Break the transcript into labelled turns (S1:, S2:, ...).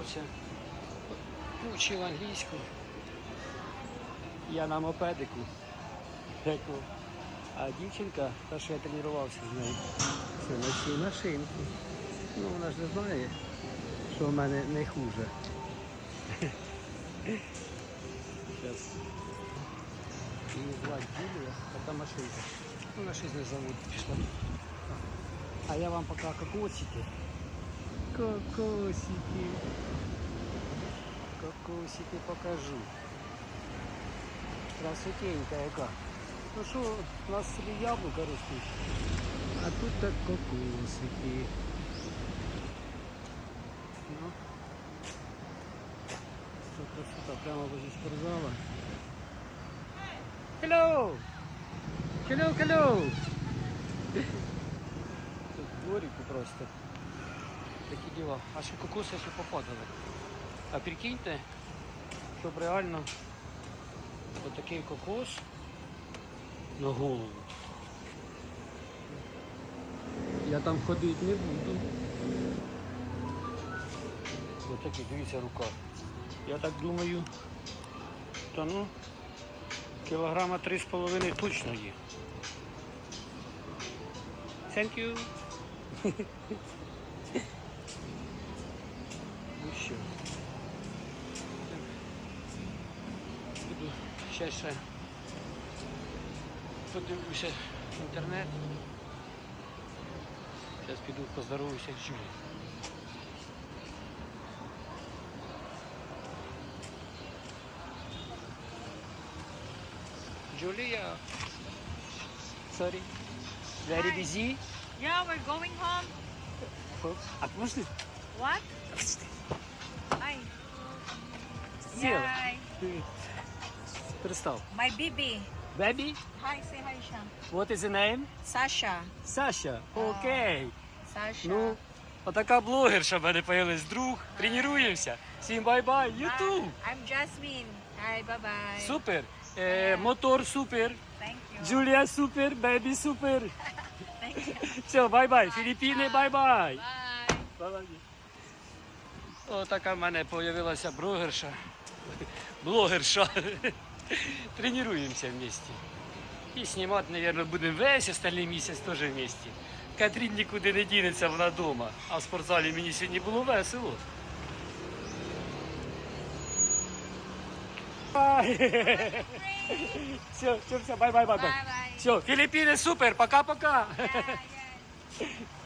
S1: тренувався, вчив англійську. Я на мопедику. А дівчинка, та, що я тренувався з нею, це на цій машинці. Ну, вона ж не знає, що в мене не хуже. Зараз. Її звати Юлія, така машинка. Вона щось не заводить пішла. А я вам пока кокосики. Кокосики. Кокосики покажу. Красотенька яка. Ну що, у нас яблука ростуть. А тут так кокосики. Ну. Красота, прямо возле спортзала. Hello! Hello, hello! Тут дворику просто. Такі діла. А ще кокоси ще попадали. А прикиньте, щоб реально отакий кокос на голову. Я там ходити не буду. Ось такий, дивіться, рука. Я так думаю, та ну, кілограма три з половиною точно є. Thank you. ще ще подивлюся інтернет. Зараз піду поздоровуюся з Джулією. Julia, sorry, very
S2: Hi.
S1: busy.
S2: Yeah, we're going home.
S1: Отпусти.
S2: What? Hi.
S1: Сіла.
S2: Hi.
S1: Перестав.
S2: My baby.
S1: Baby,
S2: Hi, say hi, Sha.
S1: what is the name?
S2: Sasha.
S1: Саша. Окей.
S2: Sasha.
S1: Ну, отака блогерша в мене появилась друг. Тренуємося. Всім бай-бай. Ютуб.
S2: I'm Jasmine. Hi, bye-bye.
S1: Супер. Е, мотор супер.
S2: Thank you.
S1: Джулія супер. Бебі супер.
S2: Thank you.
S1: Все, бай-бай. Філіппіни, бай-бай.
S2: Bye.
S1: Бай-бай. О, така в мене з'явилася блогерша. Блогерша. Тренуємося в місті. І знімати, мабуть, будемо весь остальний місяць теж в місті. Катрін нікуди не дінеться, вона вдома. А в спортзалі мені сьогодні було весело. Все, все, все, бай-бай, бай-бай. Все, Філіппіни супер, пока-пока.